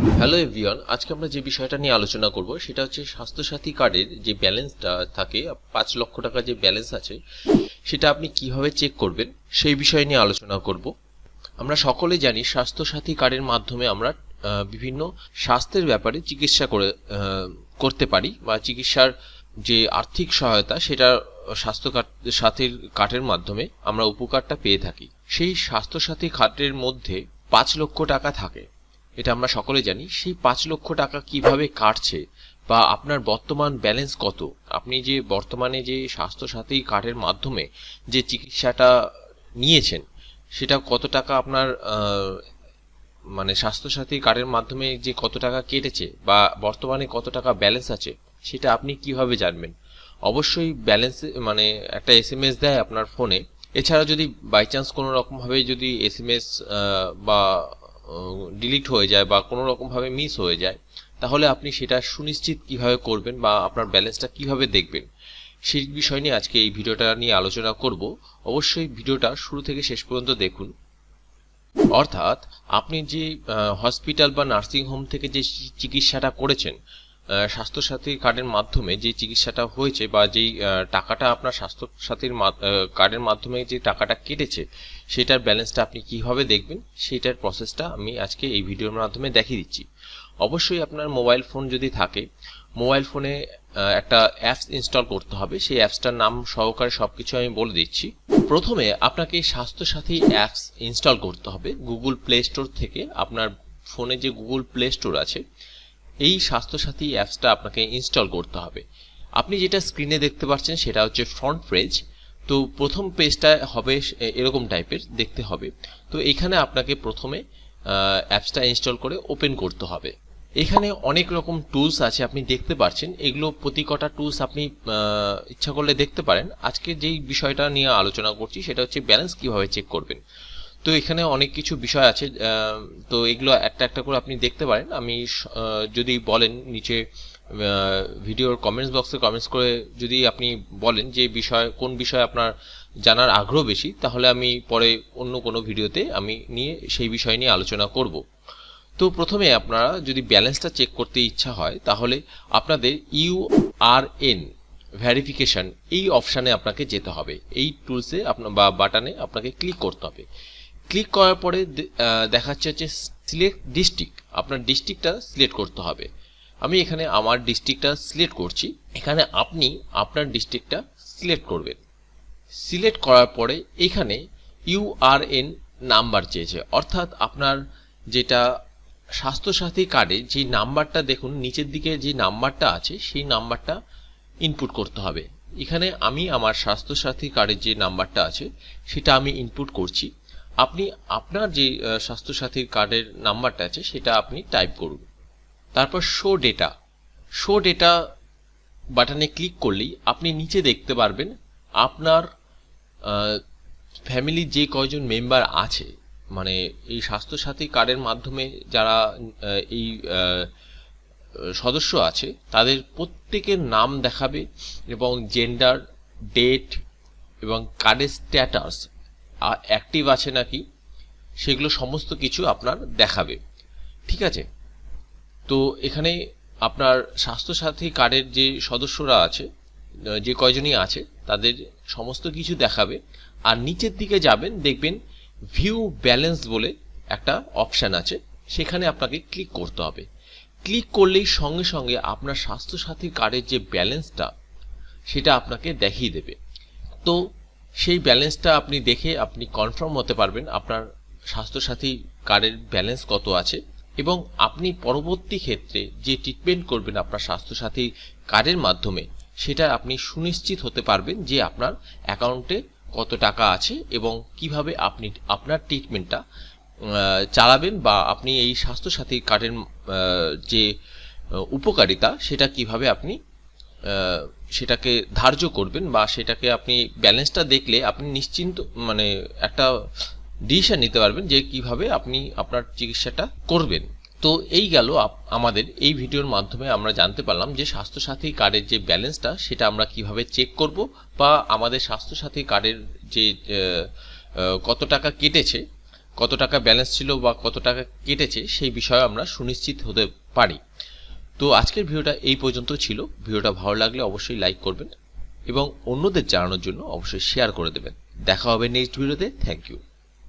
Hello everyone আজকে আমরা যে বিষয়টা নিয়ে আলোচনা করব, সেটা হচ্ছে স্বাস্থ্যসাথী কার্ডের যে ব্যালেন্সটা থাকে, পাঁচ লক্ষ টাকা যে ব্যালেন্স আছে, সেটা আপনি কীভাবে চেক করবেন, সেই বিষয় নিয়ে আলোচনা করব। আমরা সকলে জানি স্বাস্থ্যসাথী কার্ডের মাধ্যমে আমরা বিভিন্ন স্বাস্থ্যের ব্যাপারে চিকিৎসা করে করতে পারি বা চিকিৎসার যে আর্থিক সহায়তা, সেটা স্বাস্থ্য সাথীর কার্ডের মাধ্যমে আমরা উপকারটা পেয়ে থাকি। সেই স্বাস্থ্যসাথী কার্ডের মধ্যে পাঁচ লক্ষ টাকা থাকে। এটা আমরা সকলে জানি, সেই পাঁচ লক্ষ টাকা কীভাবে কাটছে বা আপনার বর্তমান ব্যালেন্স কত? আপনি যে বর্তমানে যে স্বাস্থ্যসাথী কার্ডের মাধ্যমে যে চিকিৎসাটা নিয়েছেন, সেটা কত টাকা আপনার মানে স্বাস্থ্যসাথী কার্ডের মাধ্যমে যে কত টাকা কেটেছে বা বর্তমানে কত টাকা ব্যালেন্স আছে, সেটা আপনি কীভাবে জানবেন? অবশ্যই ব্যালেন্স মানে একটা এস এম এস দেয় আপনার ফোনে। এছাড়া যদি বাই চান্স কোনো রকমভাবে যদি এস এম এস বা ডিলিট হয়ে যায় বা কোনো রকমভাবে মিস হয়ে যায়, তাহলে আপনি সেটা সুনিশ্চিত কীভাবে করবেন বা আপনার ব্যালেন্সটা কীভাবে দেখবেন, সেই বিষয় নিয়ে আজকে এই ভিডিওটা নিয়ে আলোচনা করব। অবশ্যই ভিডিওটা শুরু থেকে শেষ পর্যন্ত দেখুন। অর্থাৎ আপনি যে হসপিটাল বা নার্সিং হোম থেকে যে চিকিৎসাটা করেছেন স্বাস্থ্যসাথী কার্ডের মাধ্যমে যে চিকিৎসাটা হয়েছে বা যেই টাকাটা আপনার স্বাস্থ্যসাথীর কার্ডের মাধ্যমে যে টাকাটা কেটেছে, সেটার ব্যালেন্সটা আপনি কীভাবে দেখবেন? সেটার প্রসেসটা আমি আজকে এই ভিডিওর মাধ্যমে দেখিয়ে দিচ্ছি। অবশ্যই আপনার মোবাইল ফোন যদি থাকে মোবাইল ফোনে একটা অ্যাপস ইনস্টল করতে হবে। সেই অ্যাপসটার নাম সহকারে সব কিছু আমি বলে দিচ্ছি। প্রথমে আপনাকে স্বাস্থ্যসাথী অ্যাপস ইনস্টল করতে হবে। গুগল প্লে স্টোর থেকে আপনার ফোনে যে গুগল প্লে স্টোর আছে এই স্বাস্থ্যসাথী অ্যাপসটা আপনাকে ইনস্টল করতে হবে। আপনি যেটা স্ক্রিনে দেখতে পাচ্ছেন সেটা হচ্ছে ফ্রন্ট পেজ তো প্রথম পেজটা হবে এরকম টাইপের দেখতে হবে। তো এখানে আপনাকে প্রথমে অ্যাপসটা ইনস্টল করে ওপেন করতে হবে। এখানে অনেক রকম টুলস আছে, আপনি দেখতে পাচ্ছেন এগুলো প্রতি কটা টুলস আপনি ইচ্ছা করলে দেখতে পারেন। আজকে যেই বিষয়টা নিয়ে আলোচনা করছি, সেটা হচ্ছে ব্যালেন্স কীভাবে চেক করবেন। তো এখানে অনেক কিছু বিষয় আছে তো এগুলো একটা একটা করে আপনি দেখতে পারেন। আমি যদি বলেন নিচে ভিডিওর কমেন্টস বক্সে কমেন্টস করে যদি আপনি বলেন যে বিষয়, কোন বিষয়ে আপনার জানার আগ্রহ বেশি, তাহলে আমি পরে অন্য কোনো ভিডিওতে আমি নিয়ে সেই বিষয় নিয়ে আলোচনা করব। তো প্রথমে আপনারা যদি ব্যালেন্সটা চেক করতে ইচ্ছা হয়, তাহলে আপনাদের ইউআরএন ভেরিফিকেশন এই অপশানে আপনাকে যেতে হবে। এই টুলসে আপনার বা বাটনে আপনাকে ক্লিক করতে হবে। ক্লিক করার পরে দেখাচ্ছে হচ্ছে সিলেক্ট ডিস্ট্রিক্ট আপনার ডিস্ট্রিক্টটা সিলেক্ট করতে হবে। আমি এখানে আমার ডিস্ট্রিক্টটা সিলেক্ট করছি। এখানে আপনি আপনার ডিস্ট্রিক্টটা সিলেক্ট করবেন। সিলেক্ট করার পরে এখানে ইউআরএন নাম্বার চেয়েছে। অর্থাৎ আপনার যেটা স্বাস্থ্যসাথী কার্ডে যে নাম্বারটা দেখুন, নিচের দিকে যে নাম্বারটা আছে, সেই নাম্বারটা ইনপুট করতে হবে। এখানে আমি আমার স্বাস্থ্যসাথী কার্ডের যে নাম্বারটা আছে, সেটা আমি ইনপুট করছি। আপনি আপনার যে স্বাস্থ্যসাথীর কার্ডের নাম্বারটা আছে, সেটা আপনি টাইপ করুন। তারপর শো ডেটা শো ডেটা বাটনে ক্লিক করলেই আপনি নিচে দেখতে পারবেন আপনার ফ্যামিলির যে কয়জন মেম্বার আছে মানে এই স্বাস্থ্যসাথী কার্ডের মাধ্যমে যারা এই সদস্য আছে, তাদের প্রত্যেকের নাম দেখাবে এবং জেন্ডার ডেট এবং কার্ডের স্ট্যাটাস অ্যাক্টিভ আছে নাকি, সেগুলো সমস্ত কিছু আপনার দেখাবে। ঠিক আছে? তো এখানে আপনার স্বাস্থ্যসাথী কার্ডের যে সদস্যরা আছে, যে কয়জনই আছে, তাদের সমস্ত কিছু দেখাবে। আর নিচের দিকে যাবেন, দেখবেন ভিউ ব্যালেন্স বলে একটা অপশান আছে। সেখানে আপনাকে ক্লিক করতে হবে। ক্লিক করলেই সঙ্গে সঙ্গে আপনার স্বাস্থ্যসাথীর কার্ডের যে ব্যালেন্সটা সেটা আপনাকে দেখিয়ে দেবে। তো সেই ব্যালেন্সটা আপনি দেখে আপনি কনফার্ম হতে পারবেন আপনার স্বাস্থ্যসাথী কার্ডের ব্যালেন্স কত আছে এবং আপনি পরবর্তী ক্ষেত্রে যে ট্রিটমেন্ট করবেন আপনার স্বাস্থ্যসাথী কার্ডের মাধ্যমে, সেটা আপনি সুনিশ্চিত হতে পারবেন যে আপনার অ্যাকাউন্টে কত টাকা আছে এবং কীভাবে আপনি আপনার ট্রিটমেন্টটা চালাবেন বা আপনি এই স্বাস্থ্যসাথী কার্ডের যে উপকারিতা, সেটা কীভাবে আপনি সেটাকে ধার্য করবেন বা সেটাকে আপনি ব্যালেন্সটা দেখলে আপনি নিশ্চিন্ত মানে একটা ডিসিশন নিতে পারবেন যে কীভাবে আপনি আপনার চিকিৎসাটা করবেন। তো এই গেল আমাদের এই ভিডিওর মাধ্যমে আমরা জানতে পারলাম যে স্বাস্থ্যসাথী কার্ডের যে ব্যালেন্সটা সেটা আমরা কীভাবে চেক করব বা আমাদের স্বাস্থ্যসাথী কার্ডের যে কত টাকা কেটেছে, কত টাকা ব্যালেন্স ছিল বা কত টাকা কেটেছে সেই বিষয়ে আমরা সুনিশ্চিত হতে পারি। তো আজকের ভিডিওটা এই পর্যন্ত ছিল। ভিডিওটা ভালো লাগলে অবশ্যই লাইক করবেন এবং অন্যদের জানানোর জন্য অবশ্যই শেয়ার করে দেবেন। দেখা হবে নেক্সট ভিডিওতে থ্যাংক ইউ